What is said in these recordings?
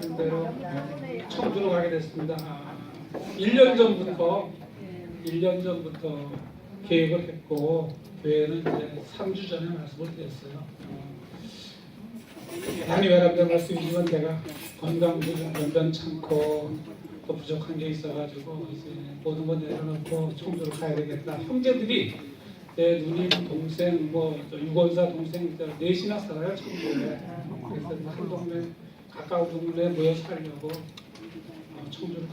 말씀하신 대로 청주로 가게 됐습니다. 아, 1년 전부터 1년 전부터 계획을 했고 교회는 이제 3주 전에 말씀을 드렸어요. 많이 외람된 말씀이지만 제가 건강도 좀 변변찮고 또 부족한 게 있어가지고 이제 모든 걸 내려놓고 청주로 가야 되겠다. 형제들이 내 누님 동생 뭐또 유건사 동생 넷이나 살아요 청주에. 그래서 한 동네 가까운 동네에 모여 살려고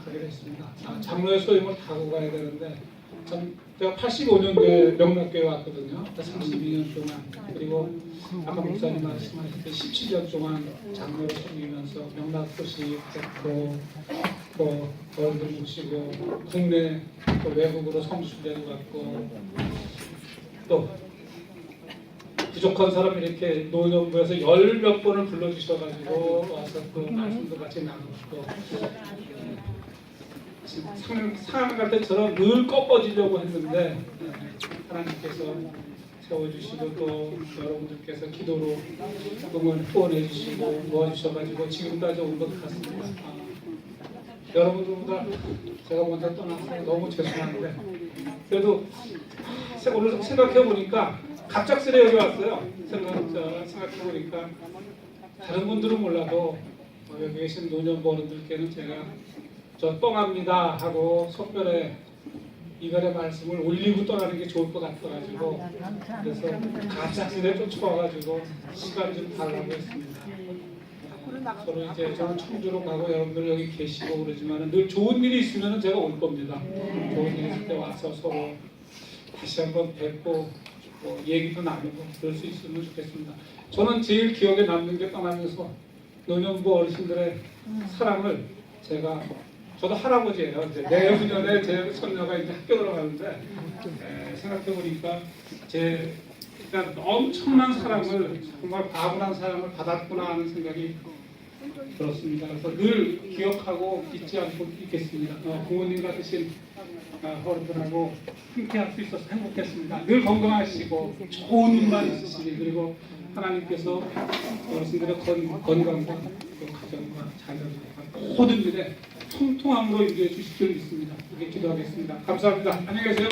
가게 됐습니다. 아, 장로의 소임을 타고 가야 되는데 참 제가 85년도에 명락교회 왔거든요. 32년 동안 그리고 아까 목사님 말씀하셨듯 17년 동안 장로를 섬기면서 명락도시 했고 또 어른들 모시고 국내 또 외국으로 성수대도 갔고 또 부족한 사람 이렇게 노년부에서 열 몇 번을 불러주셔가지고 와서 그 말씀도 같이 나누고. 상, 상할 때처럼 늘 꺾어지려고 했는데 네, 하나님께서 세워주시고 또 여러분들께서 기도로 응원 후원해 주시고 도와주셔가지고 지금까지 온 것 같습니다. 아, 여러분들보다 제가 먼저 떠나서 너무 죄송한데 그래도 세- 오늘 생각해 보니까 갑작스레 여기 왔어요. 생각 생각해 보니까 다른 분들은 몰라도 어, 여기 계신 노년 어른들께는 제가 저 떠납니다 하고 속별에 이간의 말씀을 올리고 떠나는 게 좋을 것 같아가지고 그래서 갑작스레 쫓아와가지고 시간 좀 달라고 했습니다. 저는 이제 저는 청주로 가고 여러분들 여기 계시고 그러지만 늘 좋은 일이 있으면 제가 올 겁니다. 좋은 일 있을 때 와서 서로 다시 한번 뵙고 뭐 얘기도 나누고 그럴 수 있으면 좋겠습니다. 저는 제일 기억에 남는 게 떠나면서 노년부 어르신들의 사랑을 제가 저도 할아버지예요. 이제 내후년에 제 손녀가 이제 학교 들어가는데 생각해 보니까 제 그냥 엄청난 사랑을 정말 과분한 사랑을 받았구나 하는 생각이 들었습니다. 그래서 늘 기억하고 잊지 않고 있겠습니다. 어, 부모님 같으신 어, 어른들하고 함께 할 수 있어서 행복했습니다. 늘 건강하시고 좋은 일만 있으시기 그리고 하나님께서 어르신들의 건, 건강과 또 가정과 자녀들과 모든 일에 통통함으로 인도해 주실 줄 믿습니다. 이렇게 기도하겠습니다. 감사합니다. 안녕히 계세요.